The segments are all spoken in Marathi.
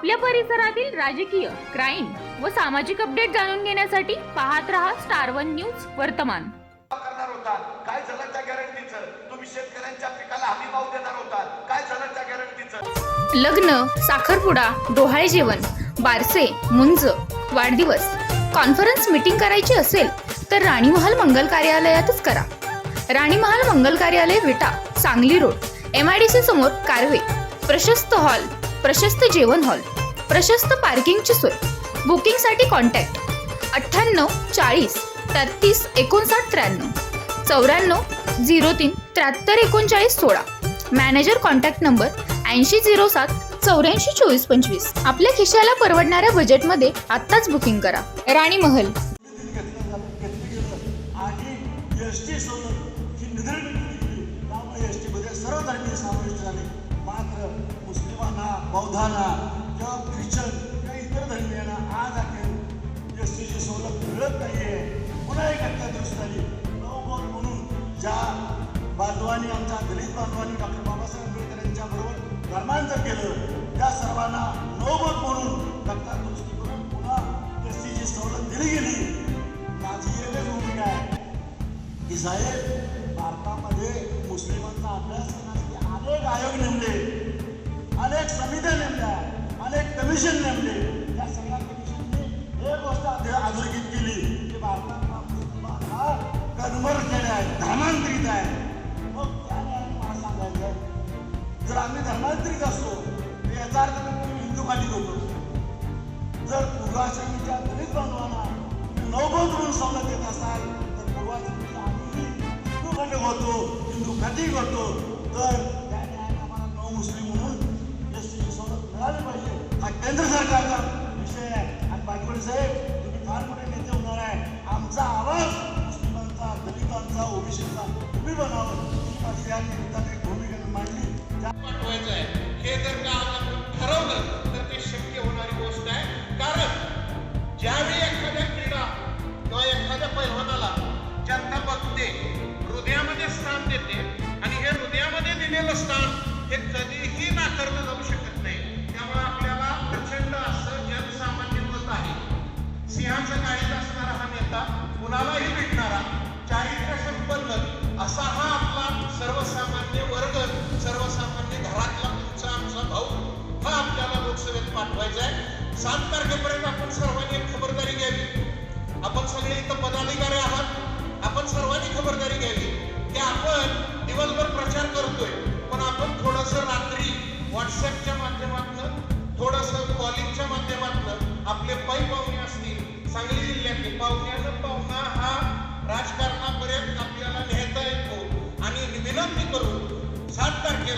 आपल्या परिसरातील राजकीय क्राईम व सामाजिक अपडेट जाणून घेण्यासाठी पाहत रहा स्टार वन न्यूज वर्तमान. करणार होता? काय झालं त्या गॅरंटीचं तुम्ही शेतकऱ्यांच्या पिकाला हमी भाव देणार होता. काय झालं त्या गॅरंटीचं लग्न साखरपुडा डोहाळे जेवण बारसे मुंज वाढदिवस. कॉन्फरन्स मीटिंग करायची असेल तर राणी महाल मंगल कार्यालयातच करा. राणी महाल मंगल कार्यालय Vita Sangli road M I D C समोर कारवे. प्रशस्त हॉल प्रशस्त जेवण हॉल प्रशस्त पार्किंगची सोय बुकिंगसाठी कॉन्टॅक्ट अठ्ठ्याण्णव चाळीस तेहतीस एकोणसाठ त्र्याण्णव चौऱ्याण्णव झिरो तीन त्र्याहत्तर एकोणचाळीस सोळा. मॅनेजर कॉन्टॅक्ट नंबर ऐंशी झिरो सात चौऱ्याऐंशी चोवीस पंचवीस. आपल्या खिशाला परवडणाऱ्या बजेटमध्ये आत्ताच बुकिंग करा. राणी महल. आणि एस टी सोबत ही निधन सर्व धर्मीय बौद्धांना किंवा ख्रिश्चन किंवा इतर धर्मियांना आज अखेर एस टीची सवलत मिळत नाही आहे पुन्हा एक घटना दुरुस्त झाली नवबोध म्हणून ज्या बांधवांनी आमच्या दलित बांधवांनी डॉक्टर बाबासाहेब आंबेडकर यांच्याबरोबर धर्मांतर केलं त्या सर्वांना नवबोध म्हणून घटना दुरुस्ती करून पुन्हा एस टीची सवलत दिली गेली. माझी एकच भूमिका आहे की साहेब भारतामध्ये मुस्लिमांचा अभ्यास करण्यासाठी अनेक आयोग नेमले. अनेक समित्या नेमल्या अनेक कमिशन नेमले या सगळ्या कमिशनने एक गोष्ट अधोरेखित केली की भारताला मुसलमान हा कन्वर्टेड आहे धर्मांतरित आहे. मग त्या मला सांगायचं आहे, जर आम्ही धर्मांतरित असतो तर याचा अर्थ तुम्ही हिंदू खाली होतो. जर पूर्वाश्रमीच्या दलित बांधवांना नवबोध म्हणून सवलत देत असाल तर पूर्वाश्रमी आम्ही हिंदू खंड होतो हिंदू खंडिक होतो. तर आहे साहेब तुम्ही फार मोठे नेते होणार आहे. आमचा आवाज मुस्लिमांचा दलितांचा ओबीसीचा तुम्ही बनावं. ही माझी या निमित्ताने भूमिका मांडली. पाठवायचं आहे हे जर का आपण ठरवलं तर ते शक्य होणारी गोष्ट आहे. कारण ज्यावेळी एखाद्या क्रीडा किंवा एखाद्या पैलवानाला जनता बघते हृदयामध्ये स्थान देते आणि हे हृदयामध्ये दिलेलं स्थान हे कधीही नाकारलं जाऊ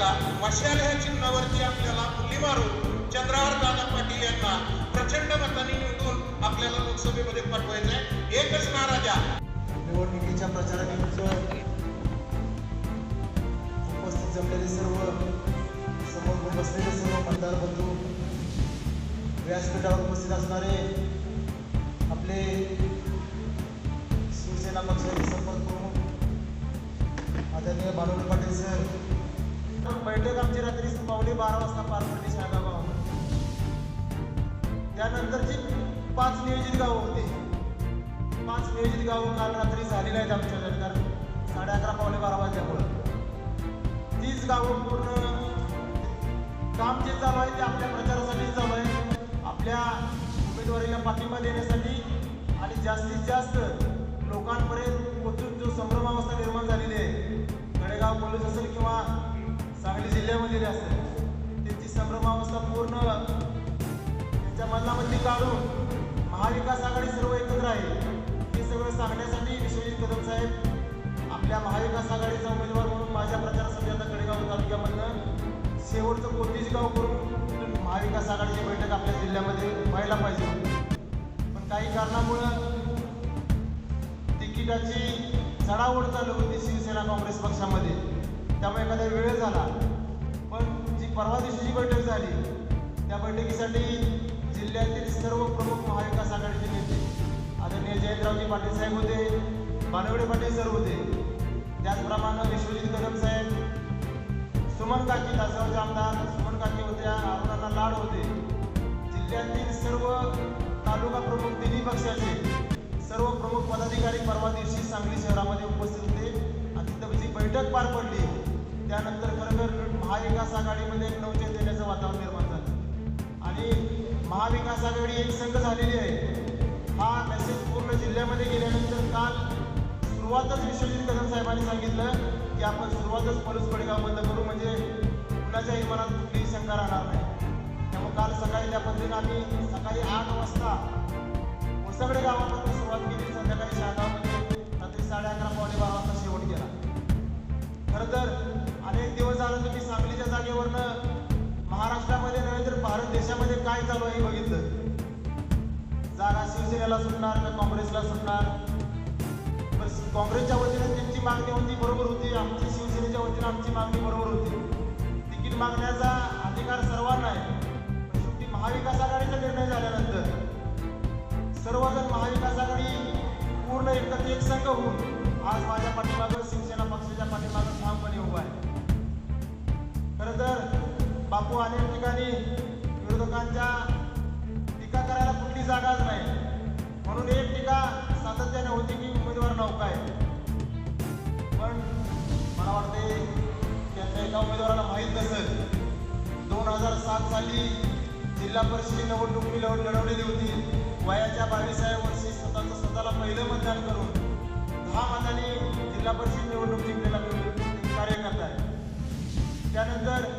सात तारखेला मशाल ह्या चिन्हावरती आपल्याला मुली मारून चंद्रहार दादा पाटील यांना प्रचंड मतांनी निवडून आपल्याला लोकसभेमध्ये पाठवायचं आहे एकच नाराजा निवडणुकीच्या प्रचारानिमित्त उपस्थित जमलेले सर्व समोर बसलेले सर्व मतदार बंधू व्यासपीठावर उपस्थित असणारे आपले शिवसेना पक्षाचे संपर्क प्रमुख आदरणीय बालोडी पाटील सर बैठक आमची रात्री पावणे बारा वाजता पार पडली त्यानंतर त्यानंतरची पाच नियोजित गावं होती. पाच नियोजित गावं काल रात्री झाली आहेत आमच्या कारण साडे अकरा पावणे बारा वाजल्यामुळं. तीच गावं पूर्ण काम जे चालू आहे ते आपल्या प्रचारासाठी चालू आहे. आपल्या उमेदवारीला पाठिंबा देण्यासाठी आणि जास्तीत जास्त लोकांपर्यंत पोचून जो संभ्रमावस्था निर्माण झालेली आहे गडेगाव पोलीस असेल किंवा सांगली जिल्ह्यामध्ये असेल त्यांची संभ्रमावस्था पूर्ण त्यांच्या मधलामधली काढून महाविकास आघाडी सर्व एकत्र आहे. हे सगळं सांगण्यासाठी विश्वजित कदम साहेब आपल्या महाविकास आघाडीचा उमेदवार म्हणून माझ्या प्रचारासाठी आता कडेगाव तालुक्यामधनं शेवटचं कोणतीच गाव करून महाविकास आघाडीची बैठक आपल्या जिल्ह्यामध्ये व्हायला पाहिजे. पण काही कारणामुळं तिकिटाची चढाओढ चालू होती शिवसेना काँग्रेस पक्षामध्ये. त्यामुळे एखादा वेळ झाला. पण जी परवा दिवशीची बैठक झाली त्या बैठकीसाठी जिल्ह्यातील सर्व प्रमुख महाविकास आघाडीचे नेते आदरणीय जयंतरावजी पाटील साहेब होते बानवडे पाटील सर होते त्याचप्रमाणे विश्वजित कदम साहेब सुमन काकी तासगावचे आमदार सुमन काकी होत्या अरुणांना लाड होते. जिल्ह्यातील सर्व तालुका प्रमुख तिन्ही पक्षाचे सर्व प्रमुख पदाधिकारी परवा दिवशी सांगली शहरामध्ये उपस्थित होते. आणि तिथं जी बैठक पार पडली त्यानंतर खरोखर महाविकास आघाडीमध्ये एक नवचैतन्याचं वातावरण निर्माण झालं. आणि महाविकास आघाडी एक संघ झालेली आहे. हा मेसेज पूर्ण जिल्ह्यामध्ये गेल्यानंतर काल सुरुवातच विश्वजित कदम साहेबांनी सांगितलं की आपण सुरुवातच परस पडगाव बंद करू म्हणजे कुणाच्याही मनात कुठलीही शंका राहणार नाही. त्यामुळे काल सकाळी त्या पद्धतीनं आम्ही सकाळी आठ वाजता सगळे गावामध्ये राज्यामध्ये काय चालू आहे बघितलं? जागा शिवसेनेला सुटणार का काँग्रेसला सुटणार? काँग्रेसच्या वतीनं त्यांची मागणी होती बरोबर होती. आमची शिवसेनेच्या वतीनं आमची मागणी बरोबर होती. तिकीट मागण्याचा अधिकार सर्वांना आहे. पण शेवटी महाविकास आघाडीचा निर्णय झाल्यानंतर सर्वजण महाविकास आघाडी पूर्ण एकत्र एक संघ होऊन आज माझ्या पाठीमागं शिवसेना पक्षाच्या पाठीमागं ठामपणे उभा आहे. खरं तर बापू अनेक ठिकाणी मुलांच्या टीका करायला कुठली जागाच नाही. म्हणून एक टीका सातत्याने होती की उमेदवार नौका आहे पण मला वाटते त्यांच्या एका उमेदवाराला माहीत नसेल. दोन हजार सात साली जिल्हा परिषदेची निवडणूक मी लढ लढवलेली होती. वयाच्या बावीसाव्या वर्षी स्वतःचं स्वतःला पहिलं मतदान करून दहा मतांनी जिल्हा परिषद निवडणूक जिंकलेला कार्यकर्ता आहे. त्यानंतर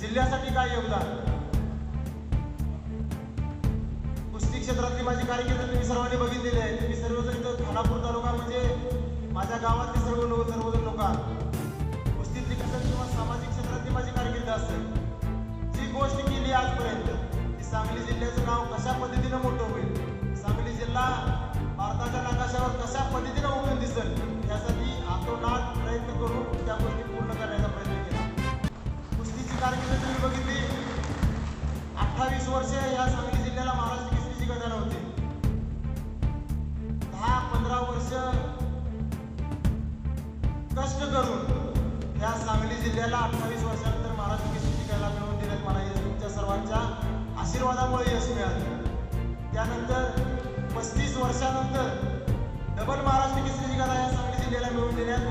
जिल्ह्यासाठी काय योगदान? क्षेत्रातली माझी तुम्ही सर्वांनी बघितलेली आहे. तुम्ही सर्वजण इथं खानापूर तालुका म्हणजे माझ्या गावातले सर्व लोक सर्वजण लोक कुस्तीत विकसन किंवा सामाजिक क्षेत्रातली माझी कारकिर्द असते जी गोष्ट केली आजपर्यंत ती सांगली जिल्ह्याचं नाव कशा पद्धतीनं मोठं होईल? सांगली जिल्हा भारताच्या नकाशावर कशा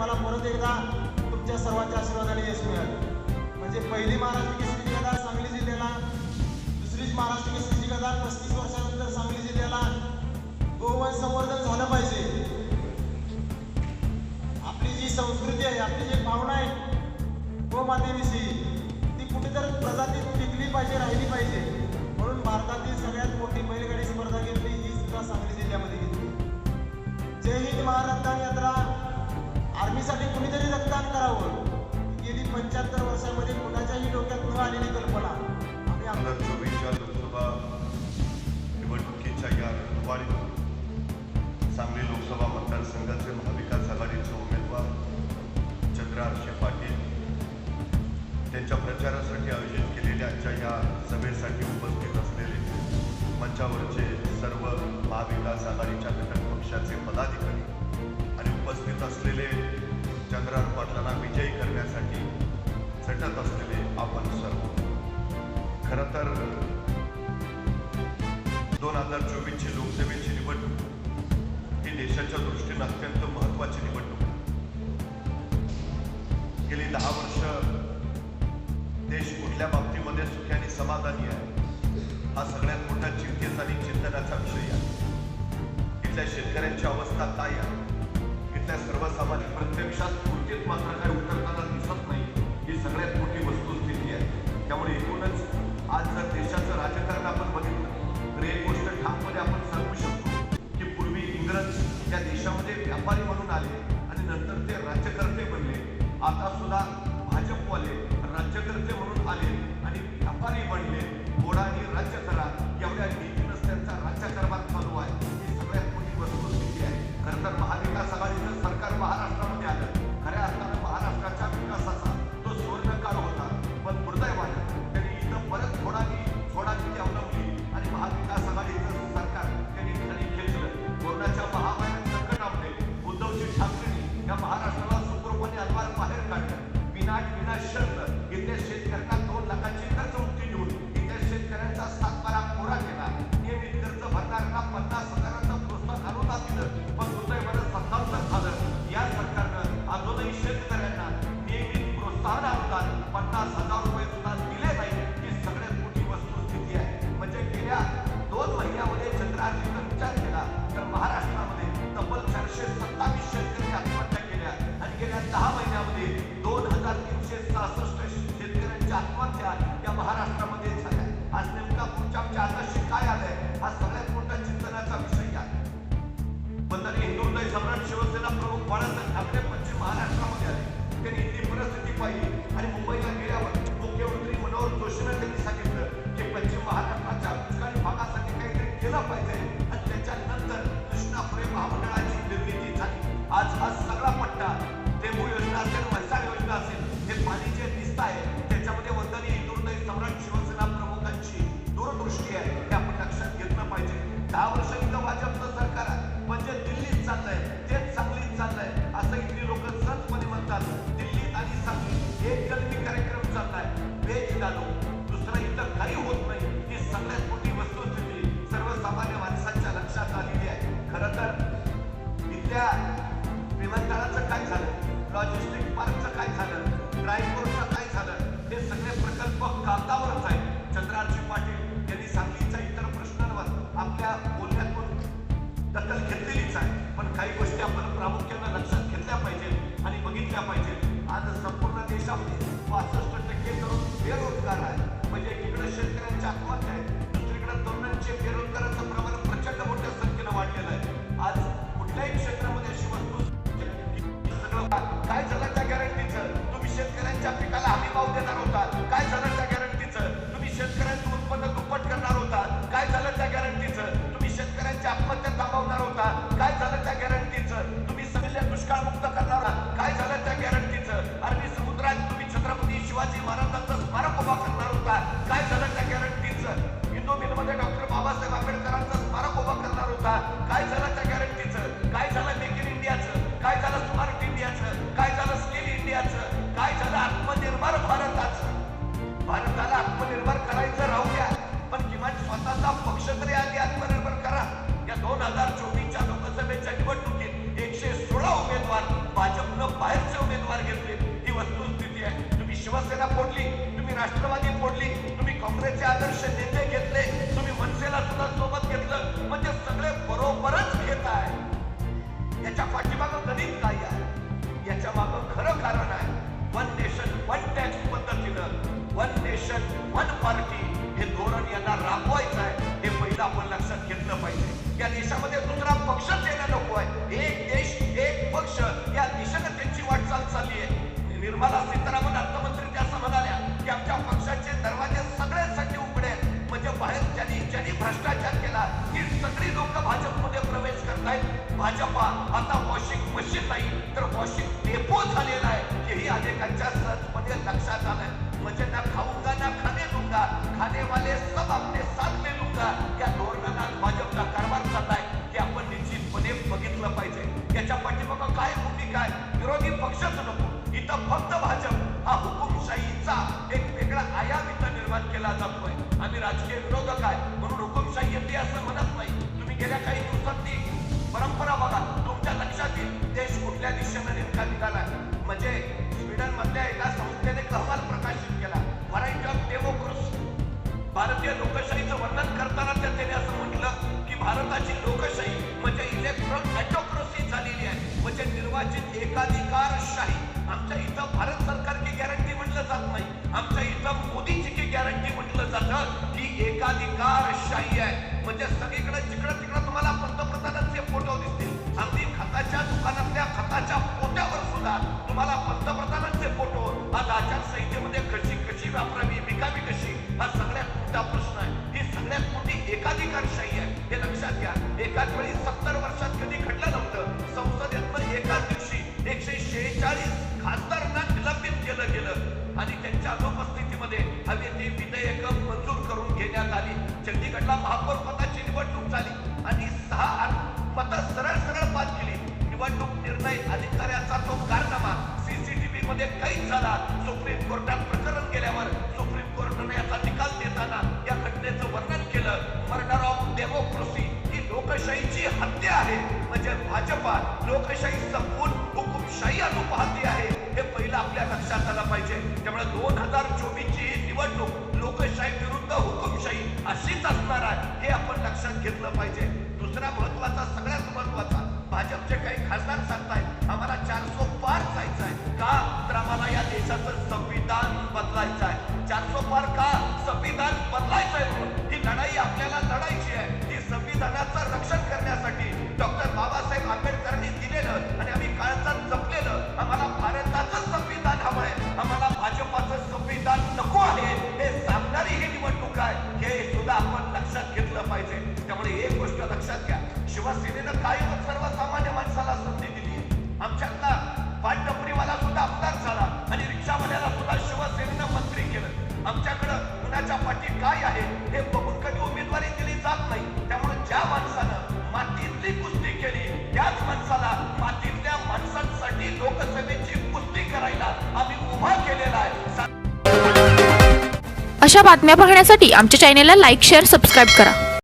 मला परत एकदा तुमच्या सर्वांच्या आशीर्वादाने यश मिळालं. म्हणजे पहिली महाराष्ट्र केसरीची गदा सांगली जिल्ह्याला दुसरीच महाराष्ट्र केसरीची गदा पस्तीस वर्षानंतर सांगली जिल्ह्याला गोवन संवर्धन झालं पाहिजे. आपली जी संस्कृती आहे आपली जी भावना आहे गोमातेविषयी ती कुठेतरी प्रजातीत टिकली पाहिजे राहिली पाहिजे. म्हणून भारतातील सगळ्यात मोठी बैलगाडी स्पर्धा घेतली ही सुद्धा सांगली जिल्ह्यामध्ये घेतली. जय हिंद महाराष्ट्र यात्रा. चंद्रहार पाटलांना विजयी करण्यासाठी झटत असलेले आपण सर्व. खरं तर दोन हजार चोवीसची लोकसभेची निवडणूक ही देशाच्या दृष्टीने अत्यंत महत्त्वाची निवडणूक आहे. गेली दहा वर्ष देश कुठल्या बाबतीमध्ये सुखी आणि समाधानी आहे हा सगळ्यात मोठा चिंतेचा आणि चिंतनाचा विषय आहे. इथल्या शेतकऱ्यांची अवस्था काय आहे? इथल्या सर्वसामान्य प्रत्यक्षात cuatro बाळासाहेब ठाकरे पश्चिम महाराष्ट्रामध्ये आले. त्यांनी इथली परिस्थिती पाहिली आणि मुंबईला गेल्यावर सोबत घेतलं म्हणजे सगळे बरोबरच घेत आहे. याच्या पाठीमागं गणित काय आहे. याच्या मागं खरं कारण आहे वन नेशन वन टॅक्स पद्धतीनं वन नेशन वन पार्टी हे धोरण यांना राबवायचं आहे. हे पहिलं आपण लक्षात घेतलं पाहिजे. या देशामध्ये दुसरा पक्षच येणं नको आहे. एक देश एक पक्ष या दिशेनं त्यांची वाटचाल चालली आहे. निर्मला केला जात केला आम्ही राजकीय विरोधक आहे म्हणून हुकुमशाही येते असं म्हणत नाही. तुम्ही गेल्या काही दिवसांनी परंपरा बघा. तुमच्या लक्षात येईल देश कुठल्या दिशेने नेमका निघाला. म्हणजे स्वीडन मधल्या एका संस्थेने अहवाल प्रकाशित केला. Variety of democracy. भारतीय लोकशाहीचं वर्णन करताना त्या त्याने असं म्हटलं की भारताची लोकशाही म्हणजे इलेक्ट्रॉन ऑटोक्रेसी झालेली आहे. म्हणजे निर्वाचित एकाधिकारशाही. आमच्या इथं भारत गॅरंटी म्हटलं जातं की एकाधिकारशाही आहे. म्हणजे सगळीकडे जिकडं तिकडं तुम्हाला पंतप्रधानांचे फोटो दिसतील. अगदी खताच्या दुकानातल्या खताच्या पोत्यावर सुद्धा तुम्हाला पंतप्रधानांचे फोटो आज आचारसंहितेमध्ये कशी कशी वापरावी विकावी कशी हा सगळ्यात मोठा प्रश्न आहे. ही सगळ्यात मोठी एकाधिकारशाही आहे. हे लक्षात घ्या. एकाच वेळी सत्तर वर्षात कधी घडलं नव्हतं. संसदेतनं एकाच दिवशी एकशे शेहेचाळीस खासदारांना निलंबित केलं गेलं. आणि त्यांच्या मध्ये हवी ती विधेयकं मंजूर करून घेण्यात आली. चंदीगडला महापौर पदाची निवडणूक झाली. आणि सहा मत सरळ सरळ बाद केली. निवडणूक निर्णय अधिकाऱ्याचा तो कारनामा. सीसीटीव्ही मध्ये कैद झाला. सुप्रीम कोर्टात प्रकरण गेल्यावर सुप्रीम कोर्टाने याचा निकाल देताना या घटनेचं वर्णन केलं. मर्डर ऑफ डेमोक्रेसी ही लोकशाहीची हत्या आहे. म्हणजे भाजपा लोकशाही संपून हुकुमशाही अनुपाती निवडणूक लोकशाही विरुद्ध हुकुमशाही अशीच असणार आहे शिवसेनेनं कायमच सर्वसामान्य माणसाला संधी दिली. आमच्यातला पाटडपरीवाला सुद्धा आमदार झाला आणि रिक्षावाल्याला सुद्धा शिवसेनेनं मंत्री केलं. आमच्याकडं कुणाच्या पाठी काय आहे हे बघून कधी उमेदवारी दिली जात नाही. त्यामुळे ज्या माणसानं मातीतली कुस्ती केली त्याच माणसाला मातीतल्या माणसांसाठी लोकसभेची कुस्ती करायला आम्ही उभा केलेला आहे. अशा बातम्या पाहण्यासाठी आमच्या चॅनेलला लाईक शेअर सबस्क्राईब करा.